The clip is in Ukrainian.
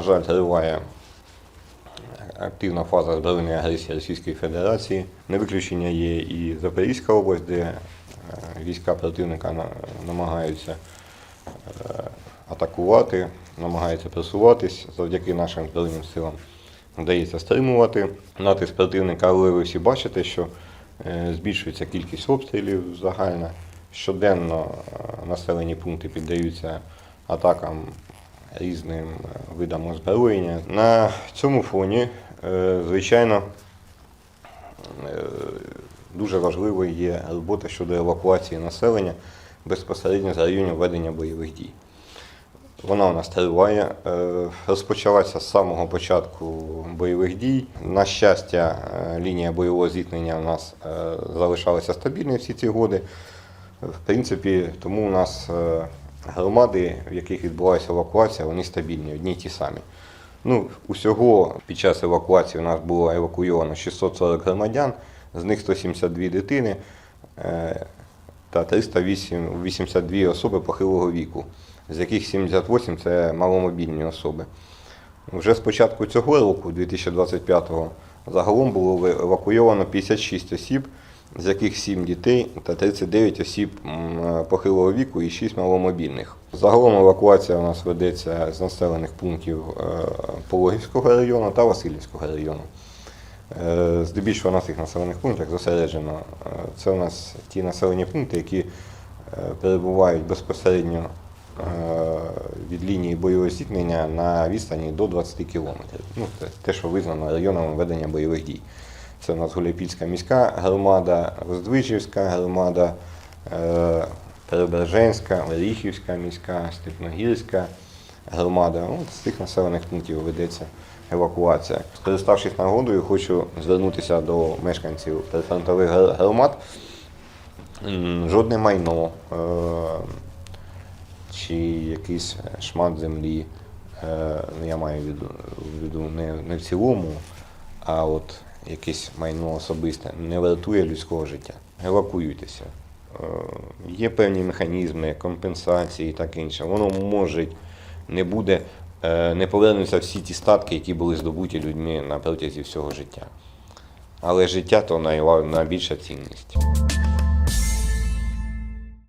жаль, триває активна фаза збройної агресії Російської Федерації. Не виключення є і Запорізька область, де е, війська противника намагаються е, атакувати, намагаються просуватись завдяки нашим Збройним силам. Вдається стримувати натиск противника, але ви всі бачите, що е, збільшується кількість обстрілів загальна. Щоденно населені пункти піддаються атакам різним е, видам озброєння. На цьому фоні, е, звичайно, е, дуже важливою є робота щодо евакуації населення безпосередньо з районів ведення бойових дій. Вона у нас триває, розпочалася з самого початку бойових дій. На щастя, лінія бойового зіткнення у нас залишалася стабільною всі ці годи. В принципі, тому у нас громади, в яких відбулася евакуація, вони стабільні, одні й ті самі. Ну, усього під час евакуації у нас було евакуйовано 640 громадян, з них 172 дитини е, та 382 особи похилого віку, з яких 78 це маломобільні особи. Вже з початку цього року, 2025-го, загалом було евакуйовано 56 осіб, з яких 7 дітей та 39 осіб похилого віку і 6 маломобільних. Загалом евакуація у нас ведеться з населених пунктів е, Пологівського району та Васильівського району. Е, Здебільшого на цих населених пунктах зосереджено. е, Це у нас ті населені пункти, які перебувають безпосередньо від лінії бойового зіткнення на відстані до 20 кілометрів. Ну, те, що визнано районом ведення бойових дій. Це у нас Гуляйпільська міська громада, Роздвижівська громада, е, Перебереженська, Оріхівська міська, Степногірська громада. Ну, з цих населених пунктів ведеться евакуація. Скориставшись нагодою, хочу звернутися до мешканців прифронтових громад. Жодне майно е, чи якийсь шмат землі, е, я маю в виду, не в цілому, а от якесь майно особисте не вартує людського життя. Евакуюйтеся. Е, Є певні механізми компенсації і таке інше. Воно може не буде, е, не повернуться всі ті статки, які були здобуті людьми на протязі всього життя. Але життя то найбільша цінність.